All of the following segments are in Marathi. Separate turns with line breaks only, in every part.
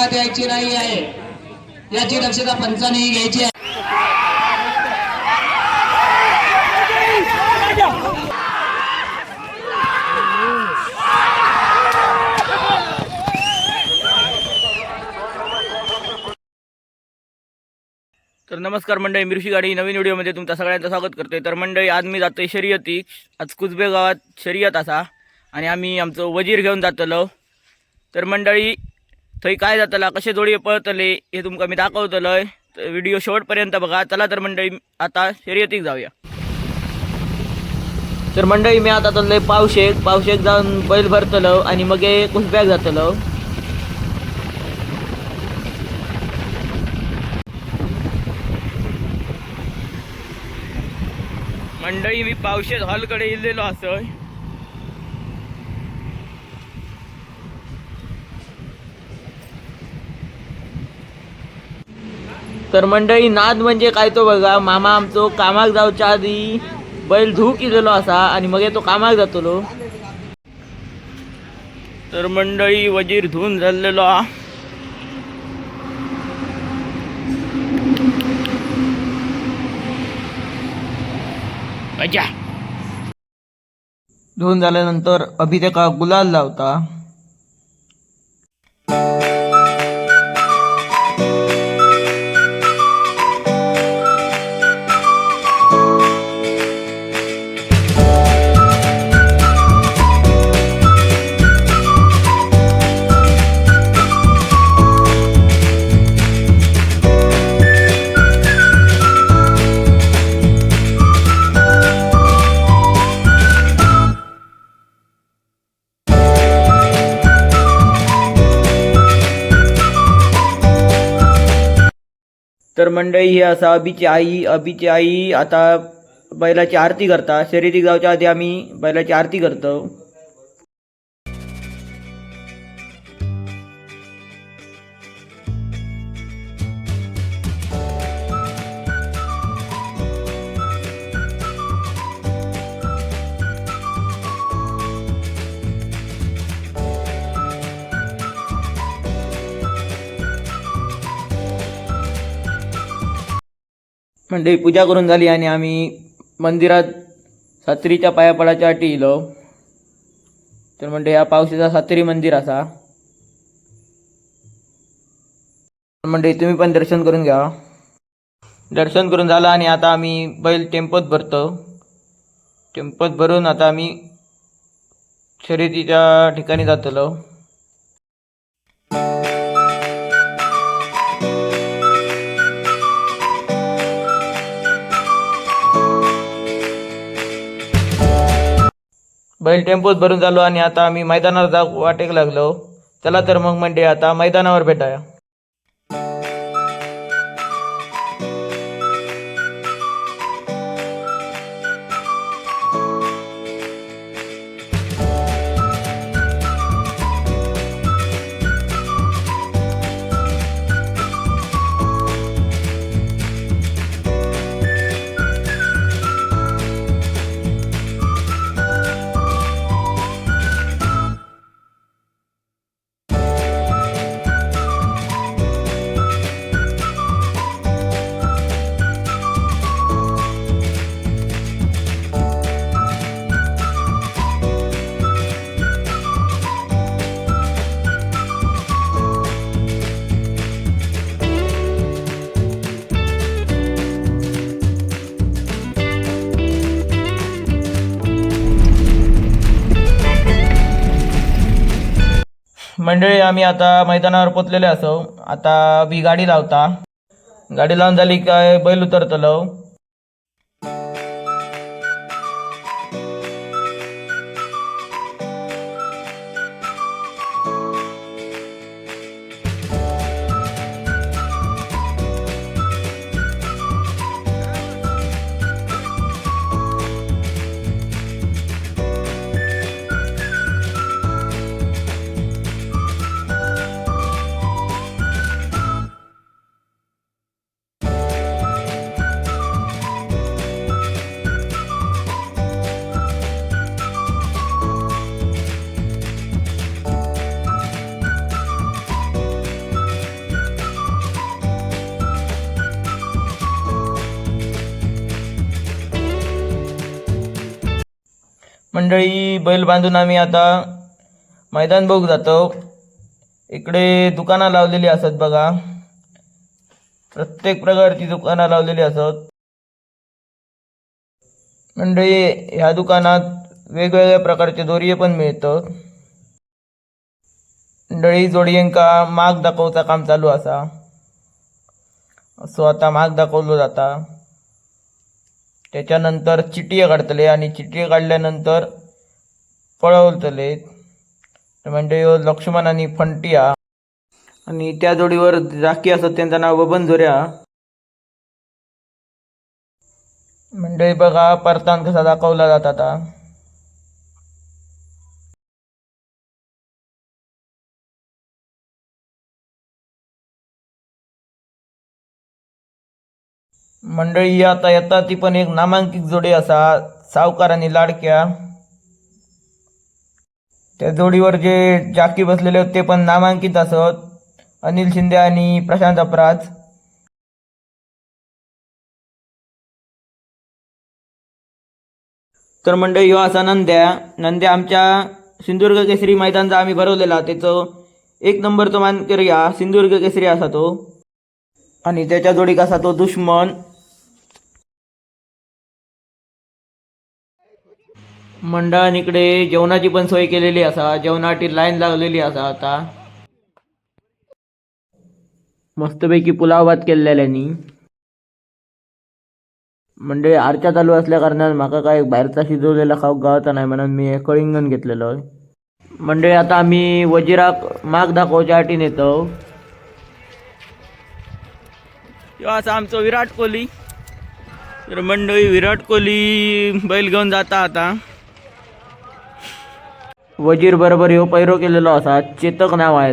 सुटका द्यायची नाही आहे. याची दक्षता पंचाने घ्यायची आहे.
तर नमस्कार मंडळी मिरशी गाडी. नवीन व्हिडिओमध्ये तुमचं सगळ्यांचं स्वागत करतोय. तर मंडळी आज मी जातोय शर्यती. आज कुजबे गावात शर्यत असा. आणि आम्ही आमचं वजीर घेऊन जातलो. तर मंडळी थंय काय जातला कसे जोडी पळतले हे तुमका मी दाखवतलोय. व्हिडिओ शेवटपर्यंत बघा. चला तर मंडळी आता शर्यतीक जाऊया. तर मंडळी मी आता चाललोय पावशेक. पावशेक जाऊन बैल भरतलो आणि मग कुसब्याक जातलो. मंडळी मी पावशेत हॉलकडे इल्लेलो असं तर मंडळी नाद म्हणजे काय तो बघा. मामा आमचो कामाक जावच्या आधी बैल धू केलेलो असा आणि मग तो कामाक जातलो. तर मंडळी वजीर धुवून झालेलो हा. धुवून झाल्यानंतर अभि त्याका गुलाल लावता. तर मंडळी ही असा अभिची आई अभिची आई आता बैलाची आरती करता. शर्यतीक जावच्या आधी आम्ही बैलाची आरती करतो. मंडळी पूजा करून झाली आणि आम्ही मंदिरात सात्रीच्या पायापडाच्या अटी इलो. तर म्हणजे ह्या पावसाचा सात्री मंदिर असा. म्हणजे तुम्ही पण दर्शन करून घ्या. दर्शन करून झालं आणि आता आम्ही बैल टेम्पोत भरतो. टेम्पोत भरून आता आम्ही शर्यतीच्या ठिकाणी जातलो. बैल टेम्पोत भरून झालो आणि आता आम्ही मैदानावर जा वाटेक लागलो. चला तर मग म्हणजे आता मैदानावर भेटाया. मंडळी आम्ही आता मैदानावर पोचलेले असो. आता बी गाडी लावता. गाडी लावून झाली काय? बैल उतरतलो. मंडळी बैल बांधून आम्ही आता मैदान बघू जातो. इकडे दुकानं लावलेली असत बघा. प्रत्येक प्रकारची दुकानं लावलेली असत. मंडळी ह्या दुकानात वेगवेगळ्या प्रकारचे दोरीये पण मिळतात. मंडळी जोडयेंका माग दाखवचा काम चालू असा. असो आता माग दाखवलो जाता. त्याच्यानंतर चिटिये काढतले आणि चिटिये काढल्यानंतर पळवतले म्हणजे ह्यो लक्ष्मण आणि फंटिया. आणि त्या जोडीवर जाकी असत त्यांचं नाव बबन झोऱ्या. म्हणजे बघा परतान कसा दाखवला जात आता. मंडळी आता येता ती पण एक नामांकित जोडी असा सावकार आणि लाडक्या. त्या जोडीवर जे जाकी बसलेले होते ते पण नामांकित असत. अनिल शिंदे आणि प्रशांत अपराज. तर मंडळी ह्यो असा नंद्या. नंद्या आमच्या सिंधुदुर्ग केसरी मैदानचा आम्ही भरवलेला. त्याचं एक नंबर तो मानकरी हा सिंधुदुर्ग केसरी असा तो. आणि त्याच्या जोडीक असा तो दुश्मन. मंडळान इकडे जेवणाची पण सोय केलेली असा जेवणाची लाईन लागलेली असा आता. मस्तपैकी पुलाव भात केलेल्यानी. म्हणजे आरच्या चालू असल्या कारणान माका काय बाहेरचा शिजवलेला खावक गावता नाही म्हणून मी कळिंगण घेतलेलो. म्हणजे आता आम्ही वजिराक माग दाखवच्या आटीन येतो. असा आमचो विराट कोहली. तर मंडळी विराट कोहली बैल घेऊन जाता आता. वजीर बरोबर ह्यो पैरो केलेलो असा चेतक नाव आहे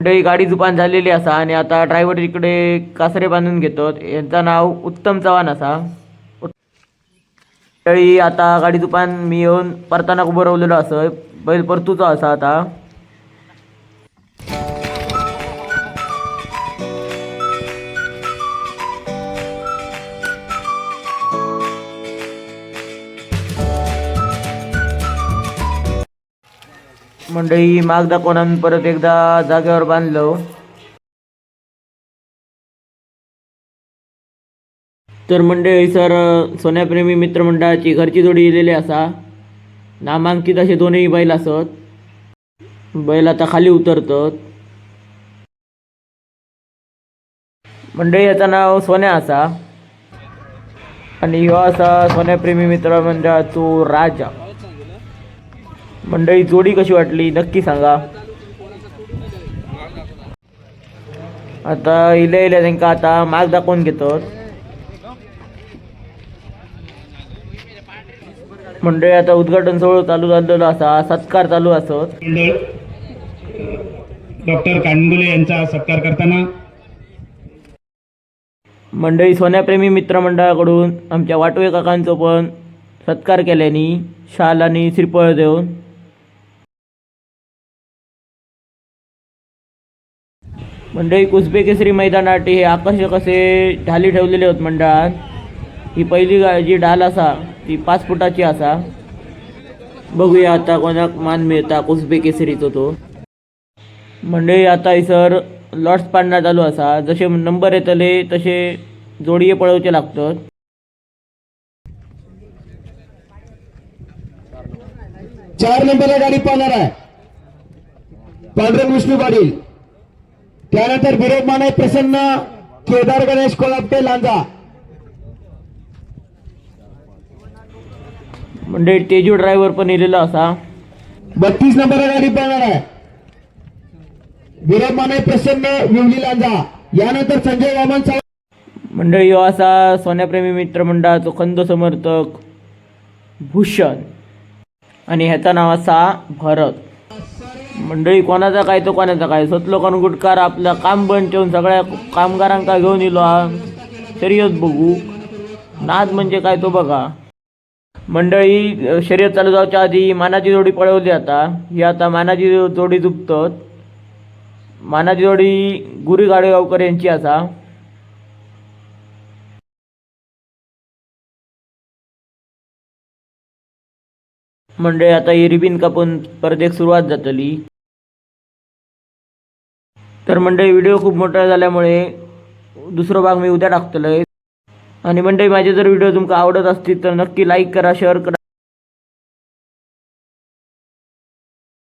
मंडळी गाडी जुपान झालेली असा आणि आता ड्रायव्हर इकडे कासरे बांधून घेतो. यांचं नाव उत्तम चव्हाण असा. मंडळी आता गाडी जुपान मी येऊन परताना उभं रावलेलो असं बैल परतूचा असा आता. मंडळी माग दाखवून आम्ही परत एकदा जागेवर बांधलो. तर मंडळी सर सोन्याप्रेमी मित्रमंडळाची घरची जोडी दिलेली असा. नामांकित असे दोनही बैल असत. बैल आता खाली उतरतात. मंडळी याचं नाव सोन्या असा. आणि ह्यो असा सोन्याप्रेमी मित्रमंडळाचो राजा. मंडळी जोडी कशी वाटली? नक्की सांगा. आता इल्या इल्या त्यांका आता माग दाखवून घेतो. मंडळी आता उद्घाटन सोहळा चालू झालेलो असा सत्कार चालू असत.
डॉक्टर कांडुले यांचा सत्कार करताना.
मंडळी सोन्याप्रेमी मित्रमंडळाकडून आमच्या वाटवे काकांचो पण सत्कार केल्यानी शाल आणि श्रीफळ देऊन मंडळी कुसबे केसरी मैदानाटी हे आकर्षक असे ढाली ठेवलेले होत मंडळात? ही पहिली जी ढाल असा ती पाच फुटाची असा. बघूया आता कोणाक मान मिळता कुसबे केसरीचो तो. मंडळी आता सर लॉट्स पाडण्यात चालू असा. जसे नंबर येतले तसे जोडये पळवचे लागतात.
चार नंबरला गाडी पाहणार आहे. पांढरे विष्णू पाटील. त्यानंतर विरोध माने प्रसन्न केदार गणेश कोलापटे लांजा.
मंडळी तेजू ड्रायव्हर पण इलेला असा.
बत्तीस नंबरला गाडी पाहणार आहे. विरोध माने प्रसन्न विवली लांजा. यानंतर संजय वामन
मंडळी ह्यो असा सोन्याप्रेमी मित्रमंडळाचो खंद समर्थक भूषण. आणि ह्याचं नाव असा भरत. मंडळी कोणाचा काय तो कोणाचा काय. सतलो कोण गुटकार आपलं काम बंद ठेवून सगळ्या कामगारांका घेऊन येलो हा. शर्यत बघू. नाद म्हणजे काय तो बघा. मंडळी शर्यत चालू जाऊच्या आधी मानाची जोडी पळवली आता. ही आता मानाची जोडी दुपतत. मानाची जोडी गुरी गाडेगावकर यांची असा मंडळी आता ही रिबीन कापून परदेक सुरुवात जातली. तर मंडळी व्हिडिओ खूप मोठा झाल्यामुळे दुसरो भाग मी उद्या टाकतलोय आणि मंडळी माझे जर व्हिडिओ तुमका आवडत असतील तर नक्की लाईक करा शेअर करा.